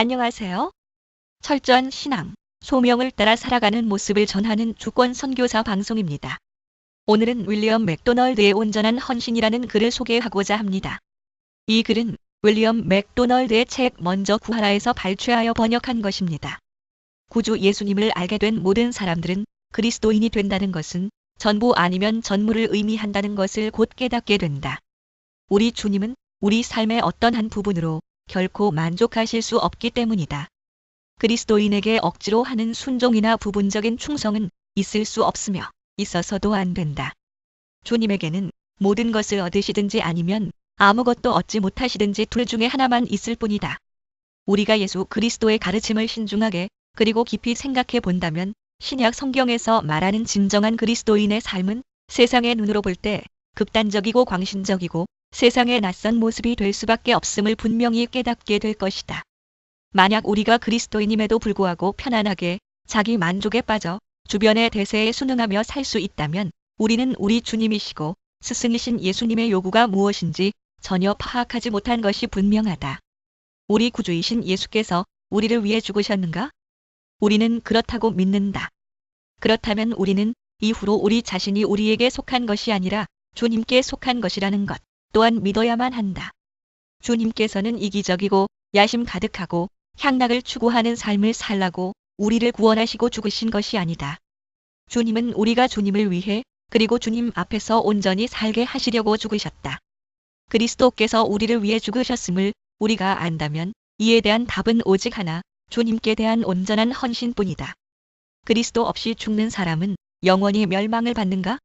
안녕하세요. 철저한 신앙, 소명을 따라 살아가는 모습을 전하는 주권 선교사 방송입니다. 오늘은 윌리엄 맥도널드의 온전한 헌신이라는 글을 소개하고자 합니다. 이 글은 윌리엄 맥도널드의 책 먼저 구하라에서 발췌하여 번역한 것입니다. 구주 예수님을 알게 된 모든 사람들은 그리스도인이 된다는 것은 전부 아니면 전무를 의미한다는 것을 곧 깨닫게 된다. 우리 주님은 우리 삶의 어떤 한 부분으로 결코 만족하실 수 없기 때문이다. 그리스도인에게 억지로 하는 순종이나 부분적인 충성은 있을 수 없으며 있어서도 안 된다. 주님에게는 모든 것을 얻으시든지 아니면 아무것도 얻지 못하시든지 둘 중에 하나만 있을 뿐이다. 우리가 예수 그리스도의 가르침을 신중하게 그리고 깊이 생각해 본다면 신약 성경에서 말하는 진정한 그리스도인의 삶은 세상의 눈으로 볼 때 극단적이고 광신적이고 세상에 낯선 모습이 될 수밖에 없음을 분명히 깨닫게 될 것이다. 만약 우리가 그리스도인임에도 불구하고 편안하게 자기 만족에 빠져 주변의 대세에 순응하며 살 수 있다면 우리는 우리 주님이시고 스승이신 예수님의 요구가 무엇인지 전혀 파악하지 못한 것이 분명하다. 우리 구주이신 예수께서 우리를 위해 죽으셨는가? 우리는 그렇다고 믿는다. 그렇다면 우리는 이후로 우리 자신이 우리에게 속한 것이 아니라 주님께 속한 것이라는 것 또한 믿어야만 한다. 주님께서는 이기적이고 야심 가득하고 향락을 추구하는 삶을 살라고 우리를 구원하시고 죽으신 것이 아니다. 주님은 우리가 주님을 위해 그리고 주님 앞에서 온전히 살게 하시려고 죽으셨다. 그리스도께서 우리를 위해 죽으셨음을 우리가 안다면 이에 대한 답은 오직 하나, 주님께 대한 온전한 헌신뿐이다. 그리스도 없이 죽는 사람은 영원히 멸망을 받는가?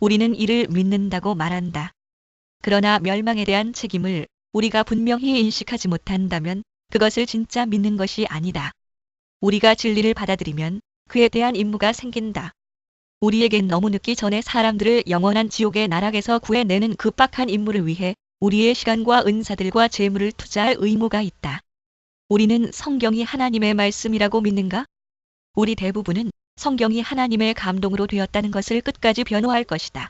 우리는 이를 믿는다고 말한다. 그러나 멸망에 대한 책임을 우리가 분명히 인식하지 못한다면 그것을 진짜 믿는 것이 아니다. 우리가 진리를 받아들이면 그에 대한 임무가 생긴다. 우리에겐 너무 늦기 전에 사람들을 영원한 지옥의 나락에서 구해내는 급박한 임무를 위해 우리의 시간과 은사들과 재물을 투자할 의무가 있다. 우리는 성경이 하나님의 말씀이라고 믿는가? 우리 대부분은 성경이 하나님의 감동으로 되었다는 것을 끝까지 변호할 것이다.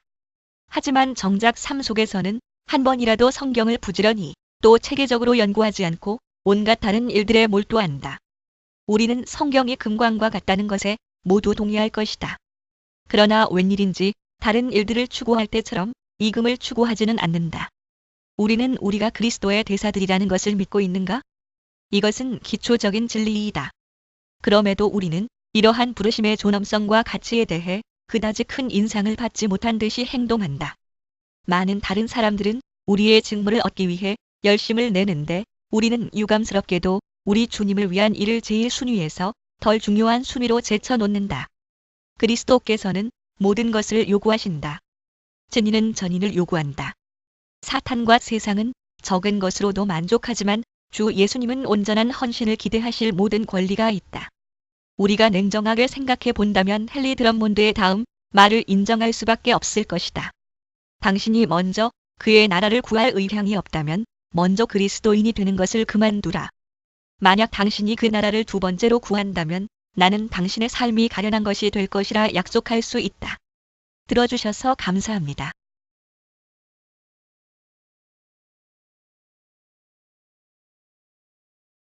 하지만 정작 삶 속에서는 한 번이라도 성경을 부지런히 또 체계적으로 연구하지 않고 온갖 다른 일들에 몰두한다. 우리는 성경이 금광과 같다는 것에 모두 동의할 것이다. 그러나 웬일인지 다른 일들을 추구할 때처럼 이금을 추구하지는 않는다. 우리는 우리가 그리스도의 대사들이라는 것을 믿고 있는가? 이것은 기초적인 진리이다. 그럼에도 우리는 이러한 부르심의 존엄성과 가치에 대해 그다지 큰 인상을 받지 못한 듯이 행동한다. 많은 다른 사람들은 우리의 직무를 얻기 위해 열심을 내는데 우리는 유감스럽게도 우리 주님을 위한 일을 제일 순위에서 덜 중요한 순위로 제쳐놓는다. 그리스도께서는 모든 것을 요구하신다. 증인은 전인을 요구한다. 사탄과 세상은 적은 것으로도 만족하지만 주 예수님은 온전한 헌신을 기대하실 모든 권리가 있다. 우리가 냉정하게 생각해 본다면 헨리 드럼몬드의 다음 말을 인정할 수밖에 없을 것이다. 당신이 먼저 그의 나라를 구할 의향이 없다면 먼저 그리스도인이 되는 것을 그만두라. 만약 당신이 그 나라를 두 번째로 구한다면 나는 당신의 삶이 가련한 것이 될 것이라 약속할 수 있다. 들어주셔서 감사합니다.